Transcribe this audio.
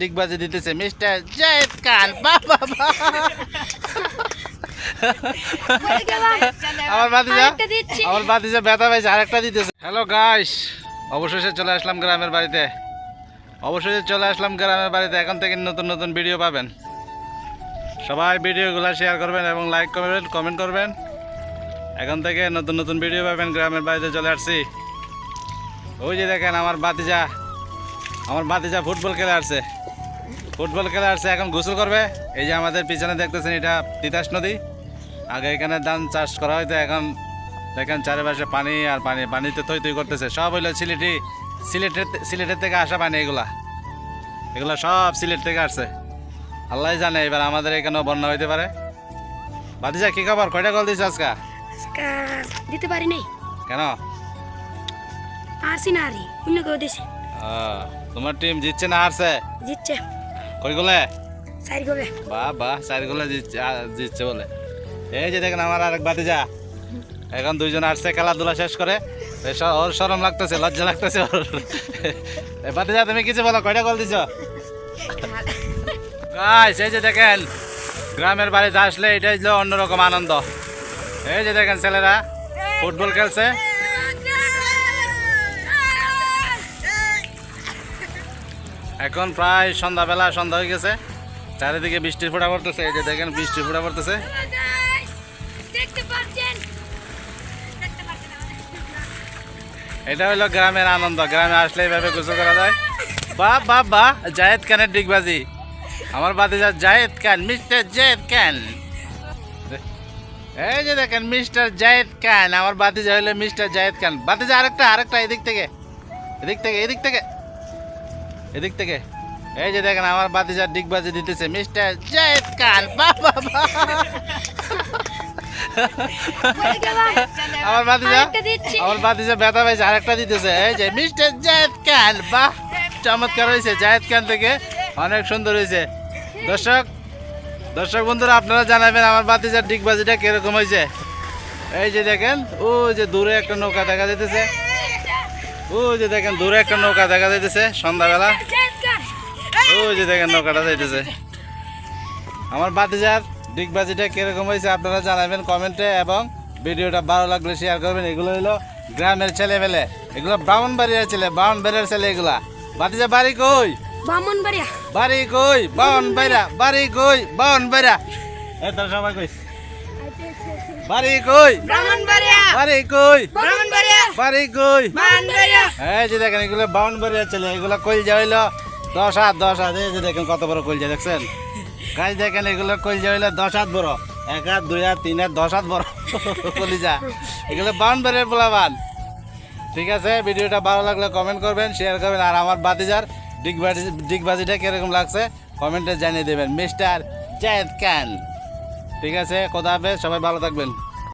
ডিগবাজি দিতেছে মিস্টার জায়েদ খান। বাবা আমার দিচ্ছি। আমার বাতিজা ব্যথা পাইছে আরেকটা দিতেছে। হ্যালো গাইস অবশেষে চলে আসলাম গ্রামের বাড়িতে। অবশেষে চলে আসলাম গ্রামের বাড়িতে এখন থেকে নতুন নতুন ভিডিও পাবেন। সবাই ভিডিওগুলো শেয়ার করবেন এবং লাইক করবেন কমেন্ট করবেন। এখন থেকে নতুন নতুন ভিডিও পাবেন গ্রামের বাড়িতে চলে আসছি। ওই যে দেখেন আমার বাতিজা আমার বাতিজা ফুটবল খেলে আসছে। ফুটবল খেলে আসছে এখন গোসল করবে। এই যে আমাদের পিছনে দেখতেছেন এটা তিতাস নদী। আগে এখানে ধান চাষ করা হয়তো এখন দেখেন চারিপাশে পানি আর পানি পানিতে থই তৈ করতেছে। সব হইল সিলেটি সিলেটের সিলেটের থেকে আসা পানি এগুলা। এগুলা সব সিলেট থেকে আসছে। আল্লাহ জানে এবার আমাদের এখানেও বন্যা হইতে পারে। বাতিজা কি খবর? কয়টা কল দিচ্ছে আজকা? দিতে পারি নাই। কেন? আসি না আরে অন্য কেউ দিছে তোমার টিম জিতছে না হারছে? জিতছে। কই গলে? সাইড করবে বাহ বাহ চারিগুলো জিতছে আ, জিতছে বলে। এই যে দেখেন আমার আরেক বাতিজা এখন দুইজন আসছে খেলাধুলা শেষ করে। ওর সরম লাগতেছে লজ্জা লাগতেছে ওর। এ বাতিজা তুমি কিছু বলো কয়টা কল দিছ? গাইস এই যে দেখেন গ্রামের বাড়িতে আসলে এটাই হলো অন্যরকম আনন্দ। এই যে দেখেন ছেলেরা ফুটবল খেলছে। এখন প্রায় সন্ধ্যাবেলা, সন্ধ্যা হয়ে গেছে। চারিদিকে বৃষ্টির ফোঁটা পড়তেছে, এই যে দেখেন বৃষ্টির ফোঁটা পড়তেছে। এটা হলো গ্রামের আনন্দ, গ্রামে আসলে এইভাবে গোসল করা যায়। বাহ বা বাহ জায়েদ খানের ডিগবাজি। আমার বাদে যা জায়েদ খান, মিস্টার জায়েদ খান। এই যে দেখেন মিস্টার জায়েদ খান, আমার বাতিজা হইল মিস্টার জায়েদ খান। বাতিজা আরেকটা আরেকটা, এদিক থেকে এদিক থেকে এদিক থেকে। এদিক থেকে। এই যে দেখেন আমার বাতিজা ডিগবাজি দিতেছে। মিস্টার জায়েদ খান বাহ আমার বাতিজা আমার বাতিজা ব্যথা পাইছে আরেকটা দিতেছে। এই যে মিস্টার জায়েদ খান বাহ চমৎকার হয়েছে। জায়েদ খান থেকে অনেক সুন্দর হয়েছে। দর্শক দর্শক বন্ধুরা আপনারা জানাবেন আমার বাতিজার ডিগবাজিটা কীরকম হয়েছে। এই যে দেখেন ও যে দূরে একটা নৌকা দেখা যাইতেছে। ও যে দেখেন দূরে একটা নৌকা দেখা যাইতেছে সন্ধ্যাবেলা। ও যে দেখেন নৌকাটা যাইতেছে। আমার বাতিজার ডিগবাজিটা কীরকম হয়েছে আপনারা জানাবেন কমেন্টে এবং ভিডিওটা ভালো লাগলে শেয়ার করবেন। এগুলো হলো গ্রামের ছেলে মেলে এগুলো ব্রাউন বাড়ির ছেলে ব্রাউন বাড়ির ছেলে এগুলা। বাতিজা বাড়ি কই? বামন বাড়িয়া বাড়ি কই? বাইরা বাড়ি কই? বাউন বাইরা এ তোর সবাই কইস। বাড়ি কই? ব্রাহ্মণ বাড়ি কই? ব্রাহ্মণ বাড়ি কই? ব্রাহ্মণ এই যে দেখেন এগুলো বাউন বাড়ির এগুলো কইলজা হইল। দশ হাত দশ হাত। এই যে দেখেন কত বড় কইলজা দেখছেন? গাছ দেখেন এগুলো কইলজা হইল দশ হাত বড়। এক হাত দুই হাত তিন হাত দশ হাত বড় কলিজা। এগুলো বাড়ির পোলাবান। ঠিক আছে ভিডিওটা ভালো লাগলে কমেন্ট করবেন শেয়ার করবেন। আর আমার বাতিজার ডিগবাজি ডিগবাজিটা কীরকম লাগছে কমেন্টে জানিয়ে দেবেন। মিস্টার জায়েদ খান। ঠিক আছে কথা হবে সবাই ভালো থাকবেন।